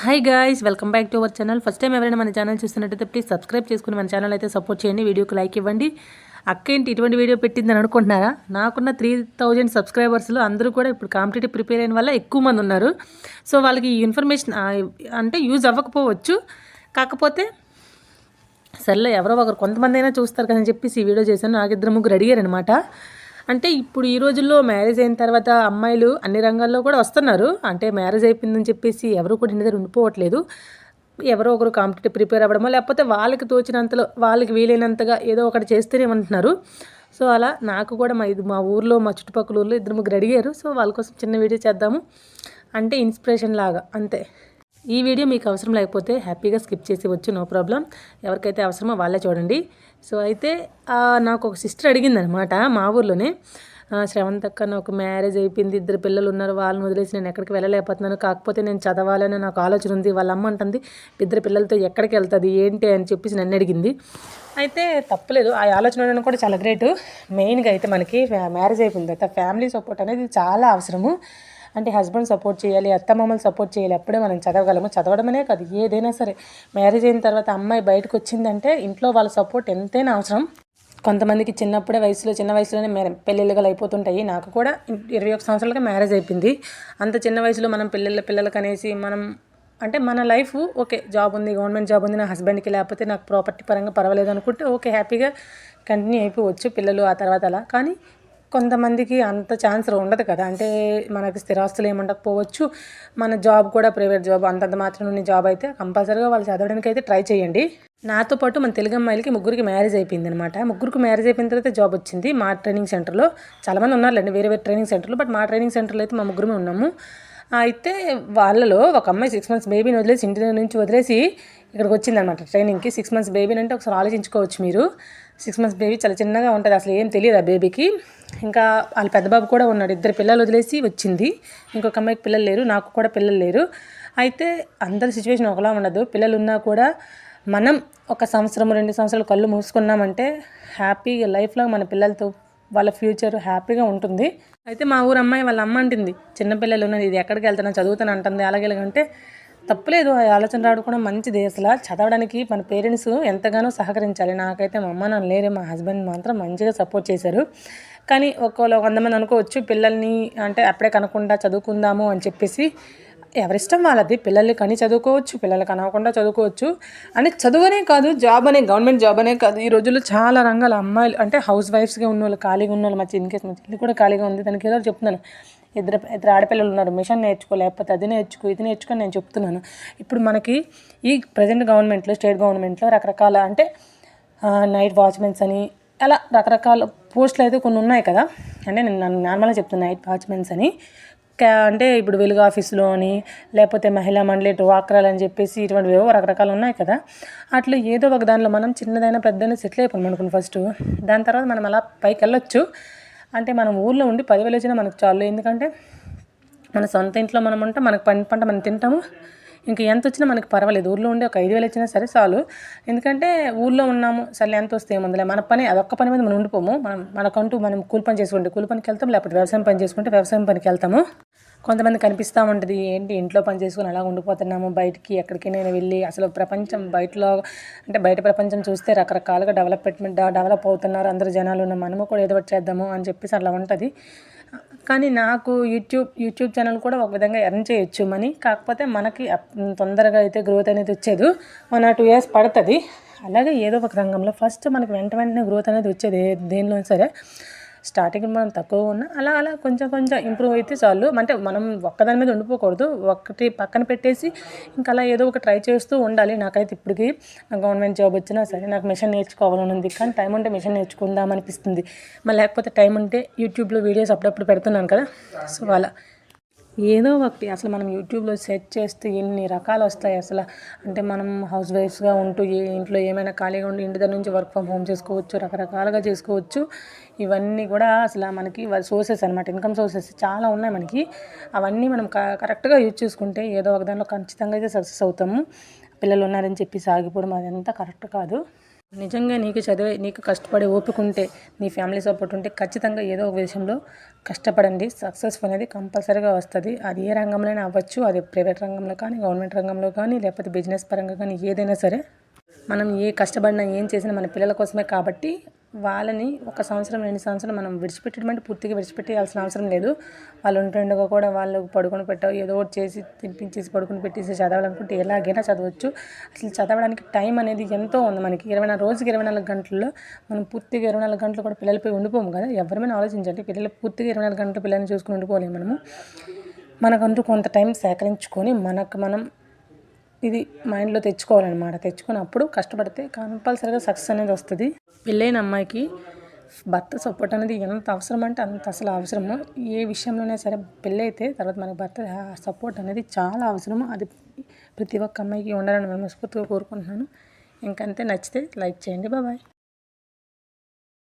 Hi guys welcome back to our channel first time ఎవరైనా మన channel చూస్తున్నట్టయితే please subscribe చేసుకుని మన ఛానల్ అయితే సపోర్ట్ చేయండి. వీడియోకి లైక్ ఇవ్వండి. అక్క ఏంటి ఇటువంటి వీడియో పెట్టిందని అనుకుంటున్నారా? నాకున్న త్రీ థౌజండ్ సబ్స్క్రైబర్స్లో అందరూ కూడా ఇప్పుడు కాంపిటేటివ్ ప్రిపేర్ అయిన వల్ల ఎక్కువ మంది ఉన్నారు. సో వాళ్ళకి ఈ ఇన్ఫర్మేషన్ అంటే యూజ్ అవ్వకపోవచ్చు. కాకపోతే సర్లే ఎవరో ఒకరు కొంతమంది అయినా చూస్తారు కదని చెప్పేసి ఈ వీడియో చేశాను. నాకు ఇద్దరు ముగ్గురు అడిగారు అనమాట అంటే ఇప్పుడు ఈ రోజుల్లో మ్యారేజ్ అయిన తర్వాత అమ్మాయిలు అన్ని రంగాల్లో కూడా వస్తున్నారు. అంటే మ్యారేజ్ అయిపోయిందని చెప్పేసి ఎవరు కూడా ఇంటి దగ్గర ఉండిపోవట్లేదు. ఎవరో ఒకరు కాంపిటేటివ్ ప్రిపేర్ అవ్వడమో లేకపోతే వాళ్ళకి తోచినంతలో వాళ్ళకి వీలైనంతగా ఏదో ఒకటి చేస్తేనే ఉంటున్నారు. సో అలా నాకు కూడా మా ఇది మా ఊర్లో మా చుట్టుపక్కల ఊర్లో ఇద్దరు ముగ్గురు అడిగారు. సో వాళ్ళ కోసం చిన్న వీడియో చేద్దాము. అంటే ఇన్స్పిరేషన్ లాగా అంతే. ఈ వీడియో మీకు అవసరం లేకపోతే హ్యాపీగా స్కిప్ చేసి వచ్చు నో ప్రాబ్లం. ఎవరికైతే అవసరమో వాళ్ళే చూడండి. సో అయితే నాకు ఒక సిస్టర్ అడిగింది అనమాట మా ఊర్లోనే. శ్రవంత్ అక్క నాకు మ్యారేజ్ అయిపోయింది ఇద్దరు పిల్లలు ఉన్నారు వాళ్ళని వదిలేసి నేను ఎక్కడికి వెళ్ళలేకపోతున్నాను. కాకపోతే నేను చదవాలని నాకు ఆలోచన ఉంది. వాళ్ళ అమ్మ అంటుంది ఇద్దరు పిల్లలతో ఎక్కడికి వెళ్తుంది ఏంటి? అని చెప్పేసి నన్ను అడిగింది. అయితే తప్పలేదు. ఆ ఆలోచన కూడా చాలా గ్రేట్. మెయిన్గా అయితే మనకి మ్యారేజ్ అయిపోయింది తర్వాత ఫ్యామిలీ సపోర్ట్ అనేది చాలా అవసరము. అంటే హస్బెండ్ సపోర్ట్ చేయాలి అత్తమామలు సపోర్ట్ చేయాలి అప్పుడే మనం చదవగలము. చదవడమనే కాదు ఏదైనా సరే. మ్యారేజ్ అయిన తర్వాత అమ్మాయి బయటకు వచ్చిందంటే ఇంట్లో వాళ్ళ సపోర్ట్ ఎంతైనా అవసరం. కొంతమందికి చిన్నప్పుడే వయసులో చిన్న వయసులోనే మ్యారే పెళ్ళిళ్ళగా అయిపోతుంటాయి. నాకు కూడా ఇరవై ఒక సంవత్సరాలకి మ్యారేజ్ అయిపోయింది. అంత చిన్న వయసులో మనం పిల్లల పిల్లలకి అనేసి మనం అంటే మన లైఫ్ ఓకే జాబ్ ఉంది గవర్నమెంట్ జాబ్ ఉంది నా హస్బెండ్కి లేకపోతే నాకు ప్రాపర్టీ పరంగా పర్వాలేదు అనుకుంటే ఓకే హ్యాపీగా కంటిన్యూ అయిపోవచ్చు పిల్లలు ఆ తర్వాత అలా. కానీ కొంతమందికి అంత ఛాన్స్ ఉండదు కదా. అంటే మనకి స్థిరాస్తులు ఏముండకపోవచ్చు. మన జాబ్ కూడా ప్రైవేట్ జాబ్ అంతంత మాత్రం ఉన్న జాబ్ అయితే కంపల్సరీగా వాళ్ళు చదవడానికి అయితే ట్రై చేయండి. నాతో పాటు మన తెలుగు అమ్మాయిలకి ముగ్గురికి మ్యారేజ్ అయిపోయింది అనమాట ముగ్గురికి మ్యారేజ్ అయిపోయిన తర్వాత జాబ్ వచ్చింది మా ట్రైనింగ్ సెంటర్లో. చాలామంది ఉన్నారులేండి వేరే వేరే ట్రైనింగ్ సెంటర్లో బట్ మా ట్రైనింగ్ సెంటర్లో అయితే మా ముగ్గురమే ఉన్నాము. అయితే వాళ్ళలో ఒక అమ్మాయి సిక్స్ మంత్స్ బేబీని వదిలేసి ఇంటి నుంచి వదిలేసి ఇక్కడికి వచ్చిందనమాట ట్రైనింగ్కి సిక్స్ మంత్స్ బేబీని అంటే ఒకసారి ఆలోచించుకోవచ్చు మీరు. సిక్స్ మంత్స్ బేబీ చాలా చిన్నగా ఉంటుంది అసలు ఏం తెలియదు ఆ బేబీకి ఇంకా వాళ్ళ పెద్ద బాబు కూడా ఉన్నాడు ఇద్దరు పిల్లలు వదిలేసి వచ్చింది. ఇంకొక అమ్మాయికి పిల్లలు లేరు నాకు కూడా పిల్లలు లేరు. అయితే అందరి సిచ్యువేషన్ ఒకలా ఉండదు. పిల్లలు ఉన్నా కూడా మనం ఒక సంవత్సరం రెండు సంవత్సరాలు కళ్ళు మూసుకున్నామంటే హ్యాపీగా లైఫ్లో మన పిల్లలతో వాళ్ళ ఫ్యూచర్ హ్యాపీగా ఉంటుంది. అయితే మా ఊరు అమ్మాయి వాళ్ళ అమ్మ అంటుంది చిన్నపిల్లలు ఉన్నది ఇది ఎక్కడికి వెళ్తానో చదువుతాను అంటుంది. అలాగే తప్పలేదు తప్పులేదు ఆ ఆలోచన రావడం కూడా మంచిది. అసలు చదవడానికి మన పేరెంట్స్ ఎంతగానో సహకరించాలి. నాకైతే మా అమ్మ నాన్న లేరే మా హస్బెండ్ మాత్రం మంచిగా సపోర్ట్ చేశారు. కానీ ఒకవేళ కొంతమంది అనుకోవచ్చు పిల్లల్ని అంటే అప్పుడే కనకుండా చదువుకుందాము అని చెప్పేసి ఎవరిష్టం వాళ్ళది. పిల్లలు కని చదువుకోవచ్చు పిల్లలు కనవకుండా చదువుకోవచ్చు. అని చదువునే కాదు జాబ్ అనే గవర్నమెంట్ జాబ్ అనే కాదు. ఈ రోజుల్లో చాలా రంగాల అమ్మాయిలు అంటే హౌస్ వైఫ్స్గా ఉన్న వాళ్ళు ఖాళీగా ఉన్న వాళ్ళు మా ఇన్కేస్ మా చెల్లి కూడా ఖాళీగా ఉంది. దానికి ఏదో చెప్తున్నాను. ఇద్దరు ఇద్దరు ఆడపిల్లలు ఉన్నారు. మిషన్ నేర్చుకో లేకపోతే అది నేర్చుకో ఇది నేర్చుకొని నేను చెప్తున్నాను. ఇప్పుడు మనకి ఈ ప్రజెంట్ గవర్నమెంట్లో స్టేట్ గవర్నమెంట్లో రకరకాల అంటే నైట్ వాచ్మెన్స్ అని అలా రకరకాల పోస్టులు అయితే కొన్ని ఉన్నాయి కదా. అంటే నేను నార్మల్గా చెప్తున్నాను నైట్ వాచ్మెన్స్ అని. అంటే ఇప్పుడు వెలుగు ఆఫీసులో అని లేకపోతే మహిళా మండలి డ్వాక్రాలు అని చెప్పేసి ఇటువంటివి రకరకాలు ఉన్నాయి కదా. అట్లా ఏదో ఒక దానిలో మనం చిన్నదైనా పెద్దైనా సెటిల్ అయిపోయి అనుకుని ఫస్ట్ దాని తర్వాత మనం అలా పైకి వెళ్ళొచ్చు. అంటే మనం ఊళ్ళో ఉండి పదివేలు వచ్చినా మనకు చాలు. ఎందుకంటే మన సొంత ఇంట్లో మనం ఉంటే మనకు పని పంట మనం తింటాము. ఇంకా ఎంత వచ్చినా మనకి పర్వాలేదు. ఊర్లో ఉండి ఒక ఐదు వేలు వచ్చినా సరే చాలు. ఎందుకంటే ఊళ్ళో ఉన్నాము. సరే ఎంత వస్తే ఏముందిలే. మన పని అదొక్క పని మీద మనం ఉండిపోము. మనం మనకంటూ మనం కూలి పని చేసుకుంటే కూలి పనికి వెళ్తాం లేకపోతే వ్యవసాయం పని చేసుకుంటే వ్యవసాయం పనికి వెళ్తాము. కొంతమంది కనిపిస్తూ ఉంటుంది ఏంటి ఇంట్లో పని చేసుకుని అలా ఉండిపోతున్నాము బయటికి ఎక్కడికి నేను వెళ్ళి అసలు ప్రపంచం బయటలో అంటే బయట ప్రపంచం చూస్తే రకరకాలుగా డెవలప్మెంట్ డెవలప్ అవుతున్నారు అందరు జనాలు ఉన్న మనము కూడా ఏదో ఒకటి చేద్దాము అని చెప్పేసి అలా ఉంటుంది. కానీ నాకు యూట్యూబ్ యూట్యూబ్ ఛానల్ కూడా ఒక విధంగా ఎర్న్ చేయొచ్చు మనీ కాకపోతే మనకి తొందరగా అయితే గ్రోత్ అనేది వచ్చేది. వన్ ఆర్ టూ ఇయర్స్ పడుతుంది. అలాగే ఏదో ఒక రంగంలో ఫస్ట్ మనకి వెంట వెంటనే గ్రోత్ అనేది వచ్చేది దేనిలో సరే. స్టార్టింగ్ మనం తక్కువ ఉన్నా అలా అలా కొంచెం కొంచెం ఇంప్రూవ్ అయితే చాలు. అంటే మనం ఒక్కదాని మీద ఉండిపోకూడదు. ఒకటి పక్కన పెట్టేసి ఇంకా అలా ఏదో ఒక ట్రై చేస్తూ ఉండాలి. నాకైతే ఇప్పటికి గవర్నమెంట్ జాబ్ వచ్చినా సరే నాకు మిషన్ నేర్చుకోవాలని ఉంది. కానీ టైం ఉంటే మిషన్ నేర్చుకుందాం అనిపిస్తుంది. మళ్ళీ లేకపోతే టైం ఉంటే యూట్యూబ్లో వీడియోస్ అప్పుడప్పుడు పెడుతున్నాను కదా. సో అలా. ఏదో ఒకటి. అసలు మనం యూట్యూబ్లో సెర్చ్ చేస్తే ఎన్ని రకాలు వస్తాయి అసలు. అంటే మనం హౌస్ వైఫ్స్గా ఉంటూ ఏ ఇంట్లో ఏమైనా ఖాళీగా ఉండి ఇంటి దగ్గర నుంచి వర్క్ ఫ్రమ్ హోమ్ చేసుకోవచ్చు రకరకాలుగా చేసుకోవచ్చు. ఇవన్నీ కూడా అసలు మనకి సోర్సెస్ అనమాట ఇన్కమ్ సోర్సెస్ చాలా ఉన్నాయి మనకి. అవన్నీ మనం కరెక్ట్గా యూజ్ చేసుకుంటే ఏదో ఒక దానిలో ఖచ్చితంగా అయితే సక్సెస్ అవుతాము. పిల్లలు ఉన్నారని చెప్పి సాగిపోవడం అదంతా కరెక్ట్ కాదు. నిజంగా నీకు చదివే నీకు కష్టపడే ఓపిక ఉంటే నీ ఫ్యామిలీ సపోర్ట్ ఉంటే ఖచ్చితంగా ఏదో ఒక విషయంలో కష్టపడండి. సక్సెస్ అనేది కంపల్సరీగా వస్తుంది. అది ఏ రంగంలోనే అవ్వచ్చు. అది ప్రైవేట్ రంగంలో కానీ గవర్నమెంట్ రంగంలో కానీ లేకపోతే బిజినెస్ పరంగా కానీ ఏదైనా సరే మనం ఏ కష్టపడినా ఏం చేసినా మన పిల్లల కోసమే కాబట్టి వాళ్ళని ఒక సంవత్సరం రెండు సంవత్సరం మనం విడిచిపెట్టడం అంటే పూర్తిగా విడిచిపెట్టేయాల్సిన అవసరం లేదు. వాళ్ళు ఉంటుండగా కూడా వాళ్ళు పడుకొని పెట్టావు ఏదో ఒకటి చేసి తినిపించేసి పడుకొని పెట్టేసి చదవాలనుకుంటే ఎలాగైనా చదవచ్చు. అసలు చదవడానికి టైం అనేది ఎంతో ఉంది మనకి. ఇరవై నాలుగు రోజుకి ఇరవై నాలుగు గంటల్లో మనం పూర్తిగా ఇరవై నాలుగు గంటలు కూడా పిల్లలపై ఉండిపోము కదా. ఎవరైనా ఆలోచించండి పిల్లలు పూర్తిగా ఇరవై నాలుగు గంటలు పిల్లల్ని చూసుకుని ఉండిపోలేము మనము. మనకంటూ కొంత టైం సేకరించుకొని మనకు మనం ఇది మైండ్లో తెచ్చుకోవాలన్నమాట. తెచ్చుకుని అప్పుడు కష్టపడితే కంపల్సరీగా సక్సెస్ అనేది వస్తుంది. పెళ్ళైన అమ్మాయికి భర్త సపోర్ట్ అనేది ఎంత అవసరం అంటే అంత అసలు అవసరము. ఏ విషయంలోనే సరే పెళ్ళైతే తర్వాత మనకు భర్త సపోర్ట్ అనేది చాలా అవసరము. అది ప్రతి ఒక్క అమ్మాయికి ఉండాలని మనస్ఫూర్తిగా కోరుకుంటున్నాను. ఇంకంతే నచ్చితే లైక్ చేయండి. బాబాయ్